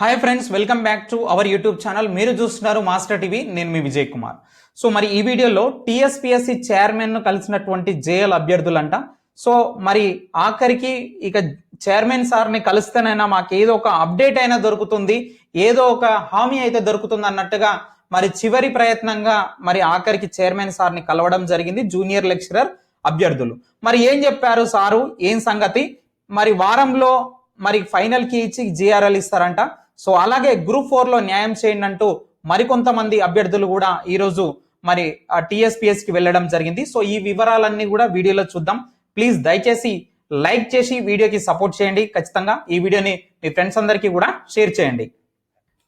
Hi friends welcome back to our YouTube channel మీరు చూస్తున్నారు master TV నేను మీ Vijay Kumar. So మరి ఈ వీడియోలో టీఎస్పిఎస్సి చైర్మన్ను కలిసినటువంటి జేఎల్ అభ్యర్థులంట. సో మరి ఆఖరికి ఇక చైర్మన్ సార్ని కలిస్తేనైనా మాకు ఏదో ఒక అప్డేట్ అయినా దొరుకుతుంది ఏదో ఒక హామీ అయితే దొరుకుతుంది అన్నట్టుగా మరి చివరి ప్రయత్నంగా మరి ఆఖరికి చైర్మన్ సార్ని కలవడం జరిగింది జూనియర్ లెక్చరర్ అభ్యర్థులు. మరి ఏం చెప్పారు సారు? ఏం సంగతి? మరి వారంలో మరి ఫైనల్కి ఇచ్చి జిఆర్ఎల్ ఇస్తారంట. సో అలాగే గ్రూప్ ఫోర్లో న్యాయం చేయండి అంటూ మరికొంతమంది అభ్యర్థులు కూడా ఈరోజు మరి టీఎస్పీఎస్కి వెళ్ళడం జరిగింది. సో ఈ వివరాలన్నీ కూడా వీడియోలో చూద్దాం. ప్లీజ్ దయచేసి లైక్ చేసి వీడియోకి సపోర్ట్ చేయండి. ఖచ్చితంగా ఈ వీడియోని మీ ఫ్రెండ్స్ అందరికీ కూడా షేర్ చేయండి.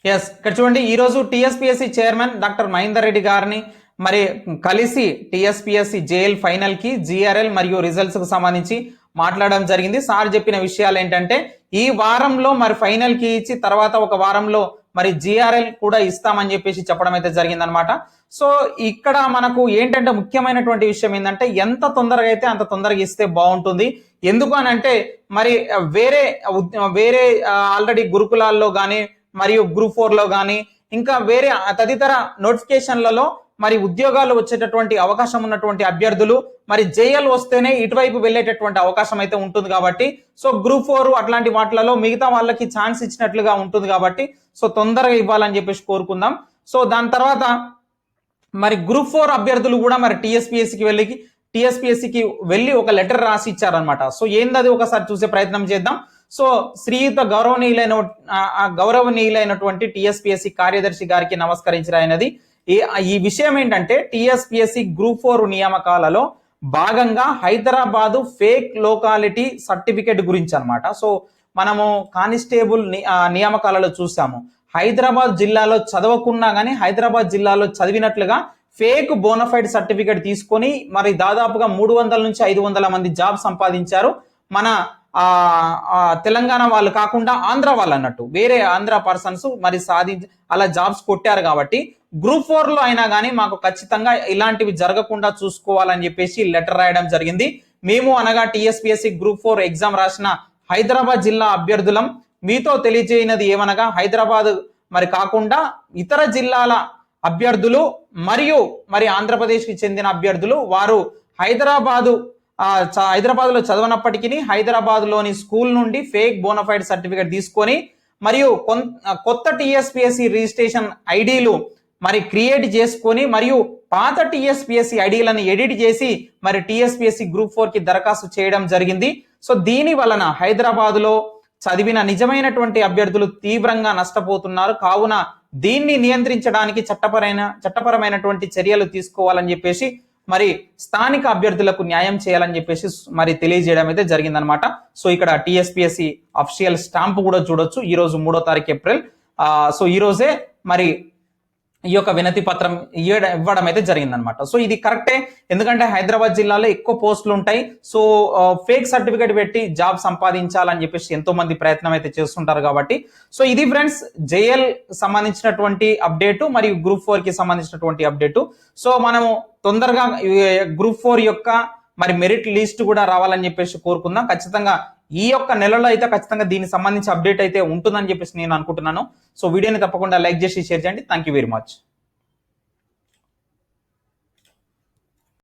ఎస్ ఇక్కడ చూడండి. ఈరోజు TSPSC chairman doctor Mahender Reddy గారిని మరి కలిసి టీఎస్పీఎస్సీ జేఎల్ ఫైనల్కి జీఆర్ఎల్ మరియు రిజల్ట్స్కి సంబంధించి మాట్లాడడం జరిగింది. సార్ చెప్పిన విషయాలు ఏంటంటే ఈ వారంలో మరి ఫైనల్కి ఇచ్చి తర్వాత ఒక వారంలో మరి జిఆర్ఎల్ కూడా ఇస్తామని చెప్పేసి చెప్పడం అయితే జరిగిందనమాట సో ఇక్కడ మనకు ఏంటంటే ముఖ్యమైనటువంటి విషయం ఏంటంటే ఎంత తొందరగా అయితే అంత తొందరగా ఇస్తే బాగుంటుంది. ఎందుకు అని అంటే మరి వేరే వేరే ఆల్రెడీ గురుకులాల్లో కానీ మరియు గ్రూప్ ఫోర్లో కానీ ఇంకా వేరే తదితర నోటిఫికేషన్లలో మరి ఉద్యోగాలు వచ్చేటటువంటి అవకాశం ఉన్నటువంటి అభ్యర్థులు మరి జేఎల్ వస్తేనే ఇటువైపు వెళ్ళేటటువంటి అవకాశం అయితే ఉంటుంది కాబట్టి సో గ్రూప్ ఫోర్ అట్లాంటి వాటిలలో మిగతా వాళ్ళకి ఛాన్స్ ఇచ్చినట్లుగా ఉంటుంది కాబట్టి సో తొందరగా ఇవ్వాలని చెప్పేసి కోరుకుందాం. సో దాని తర్వాత మరి గ్రూప్ ఫోర్ అభ్యర్థులు కూడా మరి టీఎస్పీఎస్సికి వెళ్ళి టీఎస్పీఎస్సికి వెళ్ళి ఒక లెటర్ రాసి ఇచ్చారనమాట సో ఏందది ఒకసారి చూసే ప్రయత్నం చేద్దాం. సో శ్రీయుత గౌరవనీయులైన ఆ- గౌరవనీయులైనటువంటి టిఎస్పిఎస్సి కార్యదర్శి గారికి నమస్కరించిన ఆయనది. ఈ విషయం ఏంటంటే టిఎస్పిఎస్సి గ్రూప్ ఫోర్ నియామకాలలో భాగంగా హైదరాబాదు ఫేక్ లోకాలిటీ సర్టిఫికేట్ గురించి అన్నమాట సో మనము కానిస్టేబుల్ నియామకాలలో చూసాము. హైదరాబాద్ జిల్లాలో చదవకున్నా కానీ హైదరాబాద్ జిల్లాలో చదివినట్లుగా ఫేక్ బోనఫైడ్ సర్టిఫికేట్ తీసుకొని మరి దాదాపుగా మూడు వందల నుంచి ఐదు వందల మంది జాబ్ సంపాదించారు. మన తెలంగాణ వాళ్ళు కాకుండా ఆంధ్ర వాళ్ళు అన్నట్టు. వేరే ఆంధ్ర పర్సన్స్ మరి సాధించి అలా జాబ్స్ కొట్టారు కాబట్టి గ్రూప్ ఫోర్లో అయినా కానీ మాకు ఖచ్చితంగా ఇలాంటివి జరగకుండా చూసుకోవాలని చెప్పేసి లెటర్ రాయడం జరిగింది. మేము అనగా టిఎస్పిఎస్సి గ్రూప్ ఫోర్ ఎగ్జామ్ రాసిన హైదరాబాద్ జిల్లా అభ్యర్థులం. మీతో తెలియజేయనది ఏమనగా హైదరాబాద్ మరి కాకుండా ఇతర జిల్లాల అభ్యర్థులు మరియు మరి ఆంధ్రప్రదేశ్కి చెందిన అభ్యర్థులు వారు హైదరాబాదు హైదరాబాద్లో చదవనప్పటికీ హైదరాబాద్లోని స్కూల్ నుండి ఫేక్ బోనఫైడ్ సర్టిఫికేట్ తీసుకొని మరియు కొత్త టిఎస్పిఎస్సి రిజిస్ట్రేషన్ ఐడీలు మరి క్రియేట్ చేసుకొని మరియు పాత టిఎస్పిఎస్సి ఐడీలను ఎడిట్ చేసి మరి టిఎస్పిఎస్సి గ్రూప్ ఫోర్కి దరఖాస్తు చేయడం జరిగింది. సో దీని వలన హైదరాబాద్లో చదివిన నిజమైనటువంటి అభ్యర్థులు తీవ్రంగా నష్టపోతున్నారు. కావున దీన్ని నియంత్రించడానికి చట్టపరమైన చట్టపరమైనటువంటి చర్యలు తీసుకోవాలని చెప్పేసి మరి స్థానిక అభ్యర్థులకు న్యాయం చేయాలని చెప్పేసి మరి తెలియజేయడం అయితే జరిగిందనమాట సో ఇక్కడ టిఎస్పిఎస్సి అఫిషియల్ స్టాంప్ కూడా చూడొచ్చు. ఈ రోజు మూడో తారీఖు ఏప్రిల్. ఆ, సో ఈ రోజే మరి ఈ యొక్క వినతి పత్రం ఇవ్వడం అయితే జరిగిందనమాట సో ఇది కరెక్టే. ఎందుకంటే హైదరాబాద్ జిల్లాలో ఎక్కువ పోస్టులు ఉంటాయి. సో ఫేక్ సర్టిఫికేట్ పెట్టి జాబ్ సంపాదించాలని చెప్పేసి ఎంతో మంది ప్రయత్నం అయితే చేస్తుంటారు కాబట్టి. సో ఇది ఫ్రెండ్స్ జేఎల్ సంబంధించినటువంటి అప్డేటు మరియు గ్రూప్ ఫోర్కి సంబంధించినటువంటి అప్డేటు. సో మనము తొందరగా గ్రూప్ ఫోర్ యొక్క మరి మెరిట్ లిస్ట్ కూడా రావాలని చెప్పేసి కోరుకుందాం. ఖచ్చితంగా ఈ యొక్క నెలలో అయితే ఖచ్చితంగా దీనికి సంబంధించి అప్డేట్ అయితే ఉంటుందని చెప్పేసి నేను అనుకుంటున్నాను. సో వీడియోని తప్పకుండా లైక్ చేసి షేర్ చేయండి. Thank you very much